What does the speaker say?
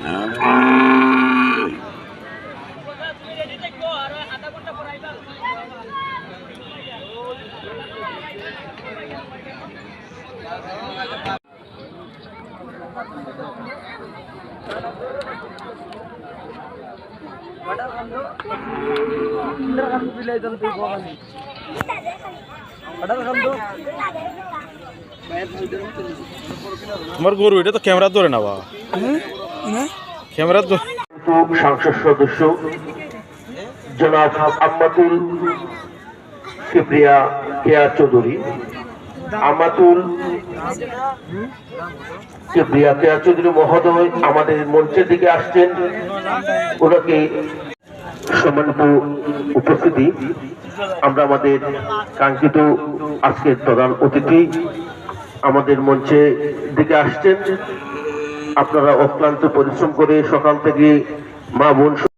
Uh-huh. তোমার গরু, এটা তো ক্যামেরা ধরে না বা ক্যামেরা ধরে সংসদ সদস্য জনাব আম্মাতুল কিবরিয়া কেয়া চৌধুরী। আমাতুল কিবরিয়া চৌধুরী মহোদয় আমাদের মঞ্চের দিকে আসছেন, ওনাকে সম্মানিত উপস্থিতি। আমরা আমাদের কাঙ্ক্ষিত আজকের প্রধান অতিথি আমাদের মঞ্চে দিকে আসছেন। আপনারা অক্লান্ত পরিশ্রম করে সকাল থেকে মা বোন